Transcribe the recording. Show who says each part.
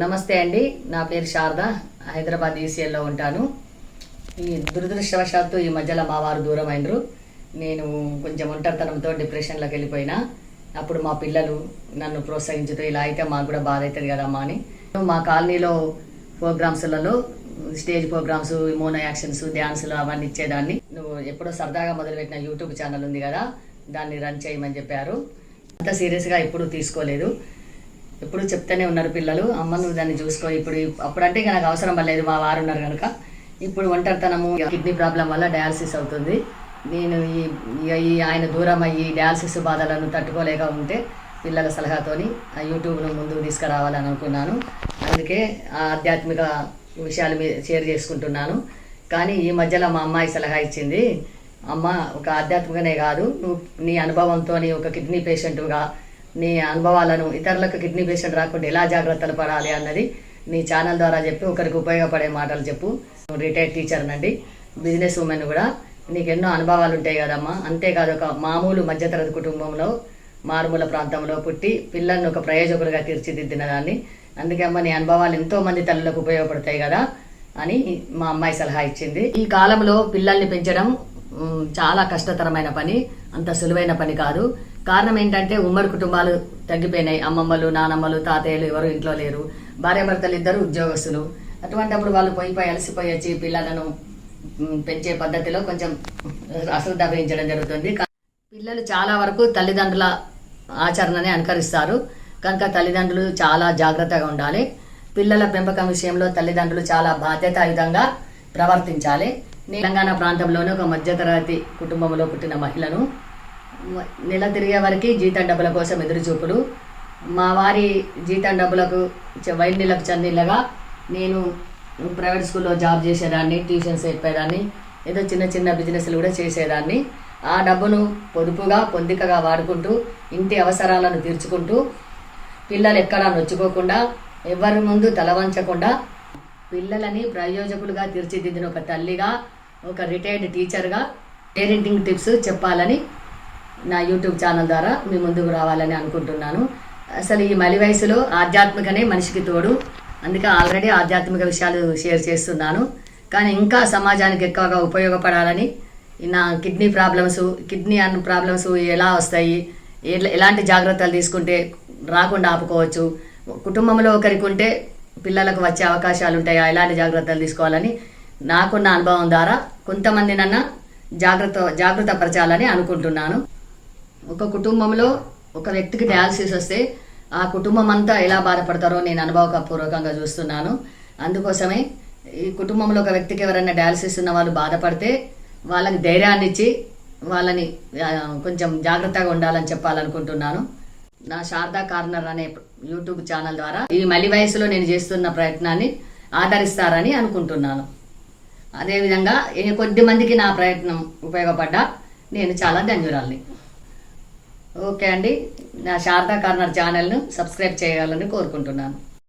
Speaker 1: నమస్తే అండి నా పేరు శారద హైదరాబాద్ ఈసీఎల్లో ఉంటాను. ఈ దురదృష్టవశాత్తు ఈ మధ్యలో మా వారు దూరం అయినరు. నేను కొంచెం ఒంటరితనంతో డిప్రెషన్లోకి వెళ్ళిపోయినా. అప్పుడు మా పిల్లలు నన్ను ప్రోత్సహించుతూ ఇలా అయితే మాకు కూడా బాధ అవుతుంది కదమ్మా అని. మా కాలనీలో ప్రోగ్రామ్స్లలో స్టేజ్ ప్రోగ్రామ్స్ మోనో యాక్షన్స్ డ్యాన్సులు అవన్నీ ఇచ్చేదాన్ని. నువ్వు ఎప్పుడో సరదాగా మొదలుపెట్టిన యూట్యూబ్ ఛానల్ ఉంది కదా దాన్ని రన్ చేయమని చెప్పారు. అంత సీరియస్గా ఎప్పుడూ తీసుకోలేదు. ఎప్పుడు చెప్తూనే ఉన్నారు పిల్లలు అమ్మ నువ్వు దాన్ని చూసుకో ఇప్పుడు అప్పుడంటే ఇక నాకు అవసరం పడలేదు మా వారు ఉన్నారు కనుక. ఇప్పుడు ఒంటరితనము కిడ్నీ ప్రాబ్లం వల్ల డయాలసిస్ అవుతుంది. నేను ఈ ఈ ఆయన దూరం అయ్యి డయాలసిస్ బాధలను తట్టుకోలేక ఉంటే పిల్లల సలహాతోని ఆ యూట్యూబ్ను ముందుకు తీసుకురావాలని అనుకున్నాను. అందుకే ఆ ఆధ్యాత్మిక విషయాలు మీ షేర్ చేసుకుంటున్నాను. కానీ ఈ మధ్యలో మా అమ్మాయి సలహా ఇచ్చింది అమ్మ ఒక ఆధ్యాత్మికనే కాదు నువ్వు నీ అనుభవంతో ఒక కిడ్నీ పేషెంట్గా నీ అనుభవాలను ఇతరులకు కిడ్నీ పేషెంట్ రాకుండా ఎలా జాగ్రత్తలు పడాలి అన్నది నీ ఛానల్ ద్వారా చెప్పి ఒకరికి ఉపయోగపడే మాటలు చెప్పు. రిటైర్డ్ టీచర్ నండి బిజినెస్ ఉమెన్ కూడా. నీకు ఎన్నో అనుభవాలు ఉంటాయి కదమ్మా. అంతేకాదు ఒక మామూలు మధ్యతరగతి కుటుంబంలో మారుమూల ప్రాంతంలో పుట్టి పిల్లల్ని ఒక ప్రయోజకులుగా తీర్చిదిద్దిన దాన్ని. అందుకే అమ్మ నీ అనుభవాలు ఎంతో మంది తల్లులకు ఉపయోగపడతాయి కదా అని మా అమ్మాయి సలహా ఇచ్చింది. ఈ కాలంలో పిల్లల్ని పెంచడం చాలా కష్టతరమైన పని అంత సులువైన పని కాదు. కారణం ఏంటంటే ఉమ్మడి కుటుంబాలు తగ్గిపోయినాయి. అమ్మమ్మలు నానమ్మలు తాతయ్యలు ఎవరు ఇంట్లో లేరు. భార్యాభర్తలు ఇద్దరు ఉద్యోగస్తులు. అటువంటప్పుడు వాళ్ళు పోయిపోయి అలసిపోయి వచ్చి పిల్లలను పెంచే పద్ధతిలో కొంచెం అశ్రద్ధ వహించడం జరుగుతుంది. పిల్లలు చాలా వరకు తల్లిదండ్రుల ఆచరణని అనుకరిస్తారు. కనుక తల్లిదండ్రులు చాలా జాగ్రత్తగా ఉండాలి. పిల్లల పెంపకం విషయంలో తల్లిదండ్రులు చాలా బాధ్యతాయుతంగా ప్రవర్తించాలి. తెలంగాణ ప్రాంతంలోనే ఒక మధ్యతరగతి కుటుంబంలో పుట్టిన మహిళను నెల తిరిగే వరకు జీతం డబ్బుల కోసం ఎదురుచూపులు మా వారి జీతం డబ్బులకు వైద్య నెలకు నీళ్ళకు నేను ప్రైవేట్ స్కూల్లో జాబ్ చేసేదాన్ని ట్యూషన్స్ చెప్పేదాన్ని ఏదో చిన్న చిన్న బిజినెస్లు కూడా చేసేదాన్ని. ఆ డబ్బును పొదుపుగా పొందికగా వాడుకుంటూ ఇంటి అవసరాలను తీర్చుకుంటూ పిల్లలు ఎక్కడా నొచ్చుకోకుండా ఎవరి ముందు తలవంచకుండా పిల్లలని ప్రయోజకులుగా తీర్చిదిద్దిన ఒక తల్లిగా ఒక రిటైర్డ్ టీచర్గా పేరెంటింగ్ టిప్స్ చెప్పాలని నా యూట్యూబ్ ఛానల్ ద్వారా మీ ముందుకు రావాలని అనుకుంటున్నాను. అసలు ఈ మలి వయసులో ఆధ్యాత్మికనే మనిషికి తోడు. అందుకే ఆల్రెడీ ఆధ్యాత్మిక విషయాలు షేర్ చేస్తున్నాను. కానీ ఇంకా సమాజానికి ఎక్కువగా ఉపయోగపడాలని నా కిడ్నీ ప్రాబ్లమ్స్ కిడ్నీ అన్న ప్రాబ్లమ్స్ ఎలా వస్తాయి ఎలాంటి జాగ్రత్తలు తీసుకుంటే రాకుండా ఆపుకోవచ్చు కుటుంబంలో ఒకరికి ఉంటే పిల్లలకు వచ్చే అవకాశాలు ఉంటాయా ఎలాంటి జాగ్రత్తలు తీసుకోవాలని నాకున్న అనుభవం ద్వారా కొంతమంది నన్న జాగ్రత్త జాగ్రత్త పరచాలని అనుకుంటున్నాను. ఒక కుటుంబంలో ఒక వ్యక్తికి డయాలసిస్ వస్తే ఆ కుటుంబం అంతా ఎలా బాధపడతారో నేను అనుభవపూర్వకంగా చూస్తున్నాను. అందుకోసమే ఈ కుటుంబంలో ఒక వ్యక్తికి ఎవరైనా డయాలసిస్ ఉన్న వాళ్ళు బాధపడితే వాళ్ళకి ధైర్యాన్ని ఇచ్చి వాళ్ళని కొంచెం జాగ్రత్తగా ఉండాలని చెప్పాలనుకుంటున్నాను. నా శారదా కార్నర్ అనే యూట్యూబ్ ఛానల్ ద్వారా ఈ మలి వయసులో నేను చేస్తున్న ప్రయత్నాన్ని ఆదరిస్తారని అనుకుంటున్నాను. అదేవిధంగా కొద్ది మందికి నా ప్రయత్నం ఉపయోగపడ్డా నేను చాలా ధన్యురాల్ని. ఓకే అండి. నా శారదా కార్నర్ ఛానల్ను సబ్స్క్రైబ్ చేయాలని కోరుకుంటున్నాను.